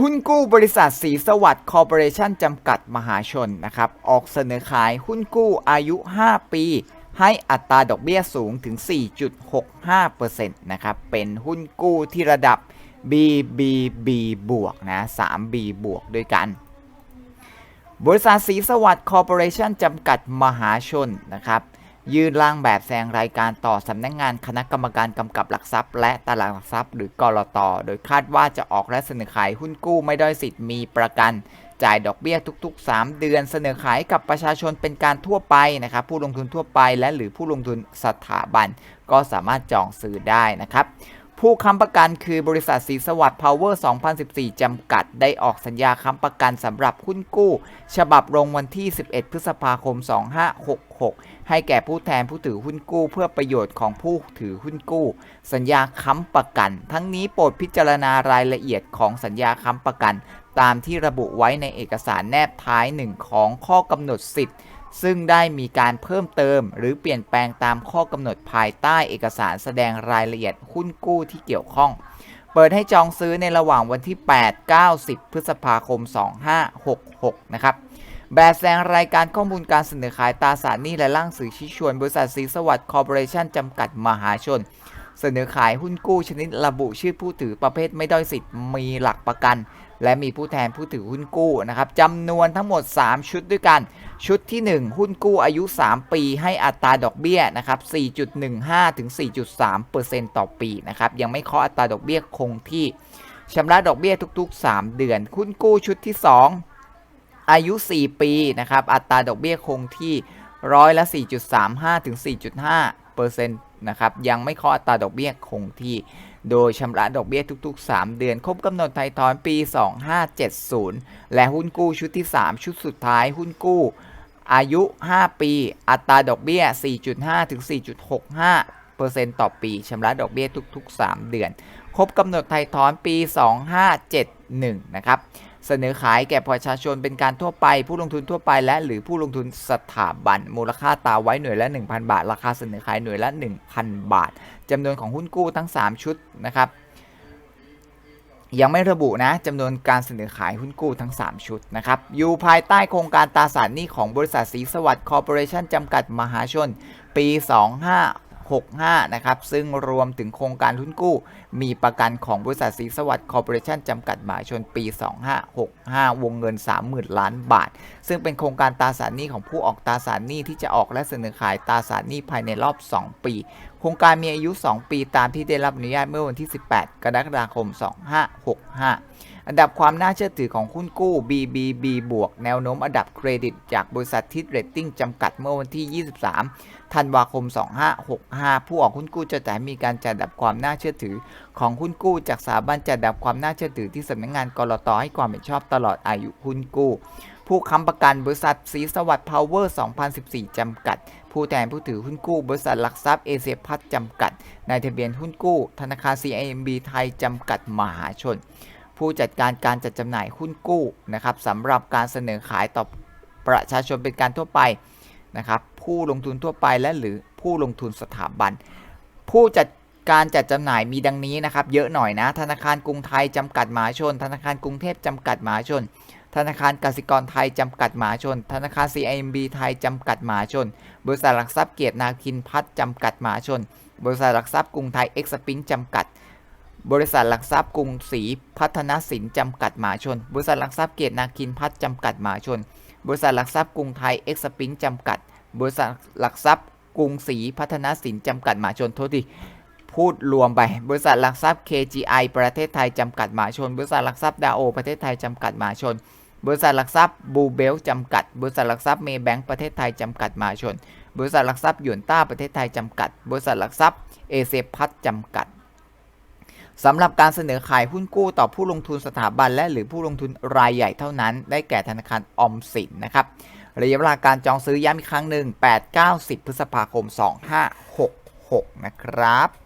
หุ้นกู้บริษัทสีสวัสดิ์คอร์ปอเรชั่นจำกัดมหาชนนะครับ ออกเสนอขายหุ้นกู้อายุ 5 ปี ให้อัตราดอกเบี้ยสูงถึง 4.65%นะครับ เป็นหุ้นกู้ที่ระดับ BBB บวกนะ 3B บวกด้วยกัน บริษัทสีสวัสดิ์คอร์ปอเรชั่นจำกัดมหาชนนะครับ ยื่นร่างแบบแสดงรายการต่อสำนักงงานคณะกรรมการกำกับหลักทรัพย์ และตลาดหลักทรัพย์ หรือกรตโดยคาดว่าจะออกและเสนอขายหุ้นกู้ไม่ด้อยสิทธิ์มีประกัน จ่ายดอกเบี้ยทุก ๆ 3 เดือนเสนอขายกับประชาชนเป็นการทั่วไปนะครับผู้ลงทุนทั่วไปและหรือผู้ลงทุนสถาบัน ก็สามารถจองซื้อได้นะครับ ผู้ค้ำประกันคือบริษัทสีสวัสดิ์พาวเวอร์ 2014 จำกัด ได้ออกสัญญาค้ำประกันสำหรับหุ้นกู้ ฉบับลงวันที่ 11 พฤษภาคม 2566 ให้แก่ผู้แทนผู้ถือหุ้นกู้ เพื่อประโยชน์ของผู้ถือหุ้นกู้ สัญญาค้ำประกัน ทั้งนี้โปรดพิจารณารายละเอียดของสัญญาค้ำประกัน ตามที่ระบุไว้ในเอกสารแนบท้ายหนึ่งของข้อกำหนดสิทธิ์ ซึ่งได้มีการเพิ่มเติม หรือเปลี่ยนแปลงตามข้อกำหนดภายใต้เอกสารแสดงรายละเอียดหุ้นกู้ที่เกี่ยวข้อง เปิดให้จองซื้อในระหว่างวันที่ 8 9 10 พฤษภาคม 2566 นะครับแบบแสดงรายการข้อมูลการเสนอขายตราสารหนี้และร่างสื่อชี้ชวน บริษัทสีสวัสดิ์คอร์ปอเรชั่นจำกัดมหาชน เสนอขายหุ้นกู้ชนิดระบุชื่อผู้ถือประเภทไม่ด้อยสิทธิ์มีหลักประกัน และมีผู้แทนผู้ถือหุ้นกู้นะครับจำนวนทั้งหมด 3 ชุดด้วยกัน ชุดที่ 1 หุ้นกู้อายุ 3 ปีให้อัตราดอกเบี้ยนะครับ 4.15 ถึง 4.3%ต่อปีนะครับ ยังไม่เคาะอัตราดอกเบี้ยคงที่ชำระดอกเบี้ยทุก ๆ 3 เดือน หุ้นกู้ชุดที่ 2 อายุ 4 ปีนะครับ อัตราดอกเบี้ยคงที่ร้อยละ 4.35 ถึง 4.5%นะครับ ยังไม่เคาะอัตราดอกเบี้ยคงที่ โดยชำระดอกเบี้ยทุก ๆ 3 เดือน ครบกำหนดไทยถอนปี 2570 และหุ้นกู้ชุดที่ 3 ชุดสุดท้ายหุ้นกู้ อายุ 5 ปี อัตราดอกเบี้ย 4.5 ถึง 4.65เปอร์เซ็นต์ต่อปีชำระดอกเบี้ยทุก ๆ 3 เดือน ครบกำหนดไทยถอนปี 2571 นะครับ เสนอขายแก่ประชาชนเป็นการทั่วไป ผู้ลงทุนทั่วไปและหรือผู้ลงทุนสถาบัน มูลค่าตาไว้หน่วยละ 1,000 บาท ราคาเสนอขายหน่วยละ 1,000 บาทจำนวนของหุ้นกู้ทั้ง 3 ชุดนะครับยังไม่ระบุนะจำนวนการเสนอขายหุ้นกู้ทั้ง 3 ชุดนะครับ อยู่ภายใต้โครงการตราสารหนี้ของบริษัทสีสวัสดิ์คอร์ปอเรชั่นจำกัดมหาชน ปี 65 นะครับ ซึ่งรวมถึงโครงการหุ้นกู้ มีประกันของบริษัทสีสวัสดิ์คอร์ปอเรชั่นจำกัดหมหาชนปี 2565 วงเงิน 30,000 ล้านบาท ซึ่งเป็นโครงการตราสารหนี้ของผู้ออกตราสารหนี้ที่จะออกและเสนอขายตราสารหนี้ภายในรอบ 2 ปี โครงการมีอายุ 2 ปีตามที่ได้รับอนุญาตเมื่อวันที่ 18 กรกฎาคม 2565 อันดับความน่าเชื่อถือของหุ้นกู้ BBB บวกแนวโน้มอันดับเครดิต จากบริษัททิดเรตติ้งจำกัดเมื่อวันที่ 23 ธันวาคม 2565 ผู้ออกหุ้นกู้จะแต่มีการจัดอันดับความน่าเชื่อถือ ของหุ้นกู้จากสถาบันจัดอันดับความน่าเชื่อถือที่สำนักงานกรตให้ความเห็นชอบตลอดอายุหุ้นกู้ผู้ค้ำประกันบริษัทสีสวัสดิ์พาวเวอร์ 2014 จำกัด ผู้แทนผู้ถือหุ้นกู้ บริษัทหลักทรัพย์เอเชียพัฒน์จำกัด นายทะเบียนหุ้นกู้ ธนาคาร CIMB ไทย จำกัด มหาชน ผู้จัดการการจัดจำหน่ายหุ้นกู้นะครับสำหรับการเสนอขายต่อประชาชนเป็นการทั่วไปนะครับผู้ลงทุนทั่วไปและหรือผู้ลงทุนสถาบัน ผู้จัดการจัดจำหน่ายมีดังนี้นะครับ เยอะหน่อยนะ ธนาคารกรุงไทยจำกัดมหาชน ธนาคารกรุงเทพจำกัดมหาชน ธนาคารกสิกรไทยจำกัดมหาชน ธนาคาร CIMB ไทยจำกัดมหาชน บริษัทหลักทรัพย์เกียรตินาคินพัฒน์จำกัดมหาชน บริษัทหลักทรัพย์กรุงไทยเอ็กซ์ปิงจำกัด บริษัทหลักทรัพย์กรุงศรีพัฒนสินจำกัดมหาชน บริษัทหลักทรัพย์เกียรตินาคินพัฒน์จำกัดมหาชน บริษัทหลักทรัพย์กรุงไทยเอ็กซ์ปิงจำกัด บริษัทหลักทรัพย์กรุงศรีพัฒนสินจำกัดมหาชนโทษทีพูดรวมไป บริษัทหลักทรัพย์ KGI ประเทศไทยจำกัดมหาชน บริษัทหลักทรัพย์ดาโอประเทศไทยจำกัดมหาชน บริษัทหลักทรัพย์บูเบลจำกัด บริษัทหลักทรัพย์เมย์แบงก์ประเทศไทยจำกัดมหาชน บริษัทหลักทรัพย์ยวนต้าประเทศไทยจำกัด บริษัทหลักทรัพย์เอเซพัทจำกัด สำหรับการเสนอขายหุ้นกู้ต่อผู้ลงทุนสถาบันและหรือผู้ลงทุนรายใหญ่เท่านั้น ได้แก่ธนาคารออมสินนะครับระยะเวลาการจองซื้อย้ำอีกครั้งหนึ่ง8 9 10 พฤษภาคม 2566 นะครับ